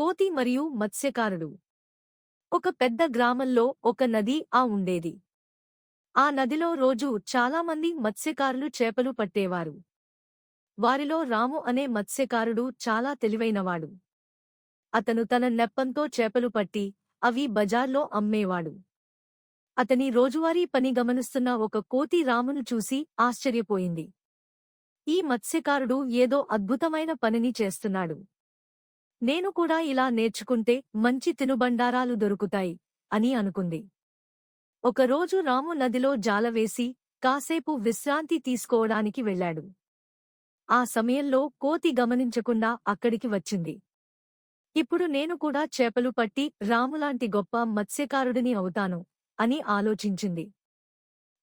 కోతి మరియు మత్స్యకారుడు. ఒక పెద్ద గ్రామంలో ఒక నది ఆ ఉండేది. ఆ నదిలో రోజూ చాలామంది మత్స్యకారులు చేపలు పట్టేవారు. వారిలో రాము అనే మత్స్యకారుడు చాలా తెలివైనవాడు. అతను తన నెప్పంతో చేపలు పట్టి అవి బజార్లో అమ్మేవాడు. అతని రోజువారీ పని గమనిస్తున్న ఒక కోతి రామును చూసి ఆశ్చర్యపోయింది. ఈ మత్స్యకారుడు ఏదో అద్భుతమైన పనిని చేస్తున్నాడు. నేను కూడా ఇలా నేర్చుకుంటే మంచి తినుబండారాలు దొరుకుతాయి అని అనుకుంది. ఒకరోజు రాము నదిలో జాలవేసి కాసేపు విశ్రాంతి తీసుకోవడానికి వెళ్ళాడు. ఆ సమయంలో కోతి గమనించకుండా అక్కడికి వచ్చింది. ఇప్పుడు నేను కూడా చేపలు పట్టి రాములాంటి గొప్ప మత్స్యకారుడిని అవుతాను అని ఆలోచించింది.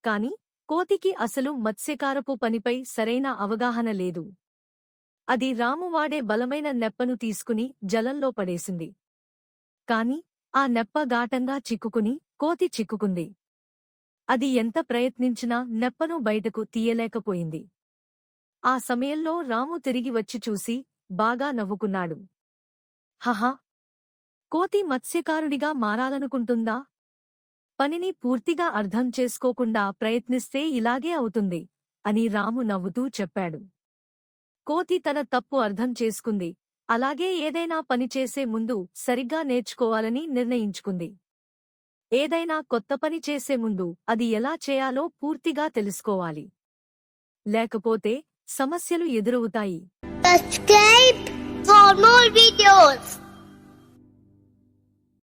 కాని కోతికి అసలు మత్స్యకారపు పనిపై సరైన అవగాహన లేదు. అది రాము వాడే బలమైన నెప్పను తీసుకుని జలంలో పడేసింది. కాని ఆ నెప్ప ఘాటంగా చిక్కుకుని కోతి చిక్కుకుంది. అది ఎంత ప్రయత్నించినా నెప్పను బయటకు తీయలేకపోయింది. ఆ సమయంలో రాము తిరిగి వచ్చి చూసి బాగా నవ్వుకున్నాడు. హహా! కోతి మత్స్యకారుడిగా మారాలనుకుంటుందా? పనిని పూర్తిగా అర్థం చేసుకోకుండా ప్రయత్నిస్తే ఇలాగే అవుతుంది అని రాము నవ్వుతూ చెప్పాడు. కోతి తన తప్పు అర్థం చేసుకుంది. అలాగే ఏదైనా పని చేసే ముందు సరిగ్గా నేర్చుకోవాలని నిర్ణయించుకుంది. ఏదైనా కొత్త పని చేసే ముందు అది ఎలా చేయాలో పూర్తిగా తెలుసుకోవాలి. లేకపోతే సమస్యలు ఎదురవుతాయి. Subscribe for more videos.